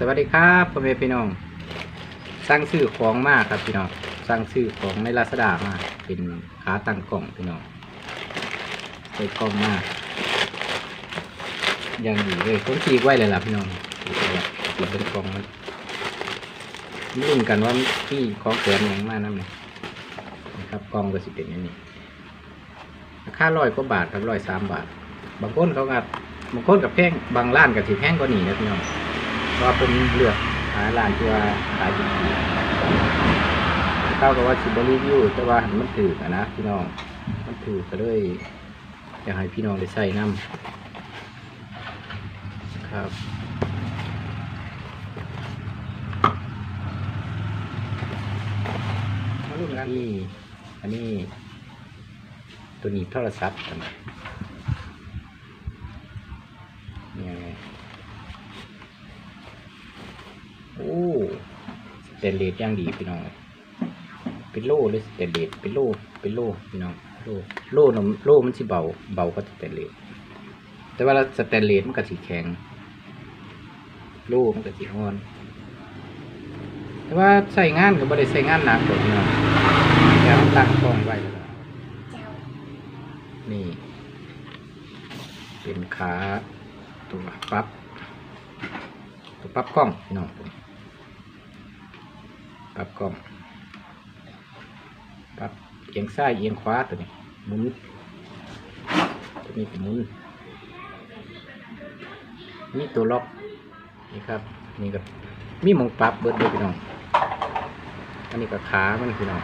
สวัสดีครับพ่อแม่พี่น้องสั่งซื้อของมากครับพี่น้องสั่งซื้อของในลาซาด้ามาเป็นขาตั้งกล่องพี่น้องใส่กล่องมากยังดีเลยผมฉีกไว้เลยล่ะพี่น้องฉีกไว้ฉีกเป็นกล่องมันรุ่นกันว่าพี่ของแถมอย่างมากนั่นเลยนะครับกล่องก็สิเป็นอย่างนี้ราคาร้อยกว่าบาทครับร้อยสามบาท บางคนเขาก็บางคนกับแพงบางร้านกับสิแพงกว่านี้นะพี่น้อง เพราะว่าผมเลือกหาร้านที่ว่าขายดีๆเข้ากับว่าสิบรีวิวแต่ว่ามันถือกันนะพี่น้อง มันถือก็เลยอยากให้พี่น้องได้ใส่น้ำครับมาลุ้นกันนี่อันนี้ตัวนี้โทรศัพท์กันเนี่ยไง โอ้ส เตนเลสย่างดีพี่น้องเป็นโล่เลยสเตนเลสเป็นโล่เป็นโล่พี่น้องโล่โล่นมโล่มันสิเบาเบากว่าสเตนเลสแต่ว่าสเตนเลสมันก็สีแข็งโล่มันก็สีอ่อน แต่ว่าใส่งานก็บ่ได้ใส่งานหนักพี่น้องแค่มันตั้งกล้องไว้แล้วนี่ เป็นขาตัวปั๊บตัวปั๊บกล้องพี่น้อง ปรับกล้องปรับเอียงซ้ายเอียงขวาตัวนี้หมุนตัวนี้เป็นหมุนนี่ตัวล็อกนี่ครับนี่ก็มีมองปรับเบิดเลยพี่น้องอันนี้ก็ขามันพี่น้อง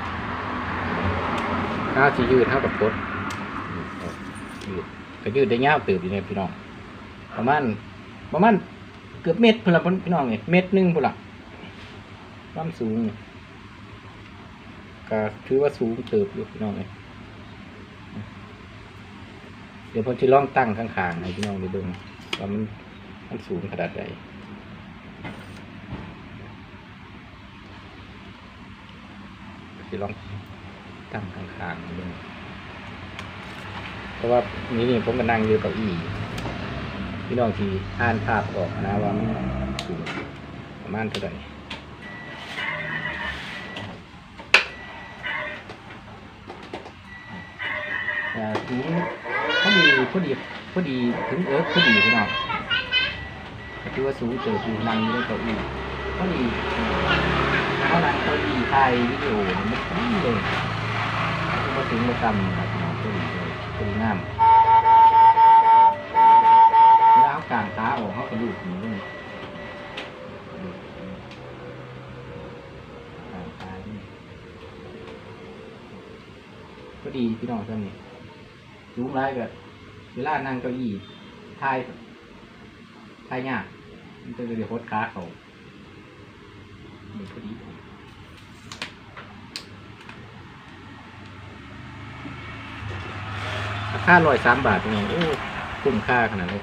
ขาสียืดเท่ากับปลดนี่ครับยืดก็ยืดได้ยาวตื่นอยู่เนี่ยพี่น้องประมาณประมาณเกือบเม็ดพนละพี่น้องเนี่ยเม็ดหนึ่งพุ่นละความสูงเนี่ย ก็ถือว่าสูงเติบอยู่พี่น้องเนี่ยเดี๋ยวผมจะลองตั้งข้างๆให้พี่น้องได้ดูว่ามันมันสูงขนาดใดจะลองตั้งข้างๆให้ดูเพราะว่านี่นี่ผมก็นั่งอยู่เก้าอี้พี่น้องที่อ่านภาพออกนะว่ามันสูงประมาณเท่าไหร่ แต่สูงพอดีพอดีพอดีถึงเอิร์กพอดีพี่น้องก็ถือว่าสูงเกิดอยู่นั่งอยู่ในเก้าอี้พอดีเขานั่งเก้าอี้ถ่ายวิดีโอมันพอดีเลยมาถึงมาทำแบบพี่น้องพอดีเลยพอดีงามแล้วกางขาออกเขากระดูกหนูเลยก็ดีพี่น้องท่านนี่ สูงไรก็เวลานั่งเก้าอี้ทายทายยากมันจะเดี๋ยวพดขาเขานี่พอดีราคาร้อยสามบาทพี่น้องโอ้คุ้มค่าขนาดนี้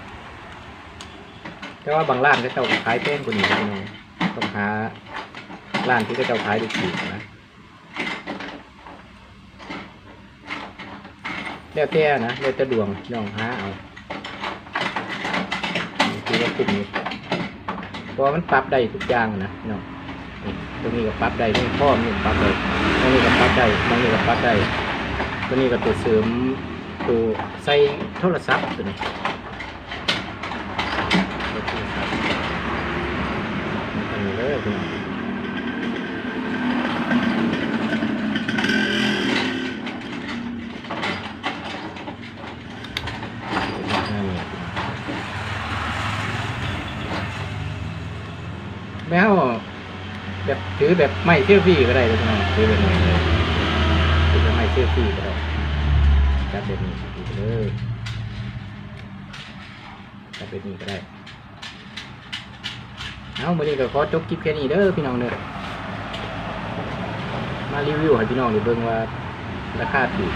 แต่ว่าบางร้านก็เจ้าขายแพงกว่านี้นะพี่น้องต้องหาร้านที่ก็เจ้าขายได้ถูกนะ แล้วแต่นะแล้วแต่ดวงน้องหาเอาคือว่าคุ้มอยู่พราะว่ามันปรับได้ทุกอย่างนะน้องตรงนี้ก็ปรับได้ตรงข้อมันปรับได้ตรงนี้ก็ปรับได้ตรงนี้ก็ปรับได้ตัวนี้ก็ตัวเสริมตัวใส่โทรศัพท์ตัวนี้อันนี้เลยพี่น้องแล้ว แบบถือแบบไม่เชื่อพี่ก็ได้เลยพี่น้องถือแบบนี้เลยถือแบบไม่เชื่อพี่ก็ได้จับแบบนี้ถือไปเลยจับแบบนี้ก็ได้เอาวันนี้ก็ขอจบคลิปแค่นี้เด้อพี่น้องเด้อมารีวิวให้พี่น้องด้เบิ่งว่าราคาถูก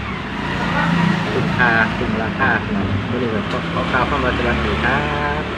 คุ้มค่าคุ้มราคาพี่น้องวันนี้ก็ขอขอข่าวความว่าสวัสดีครับ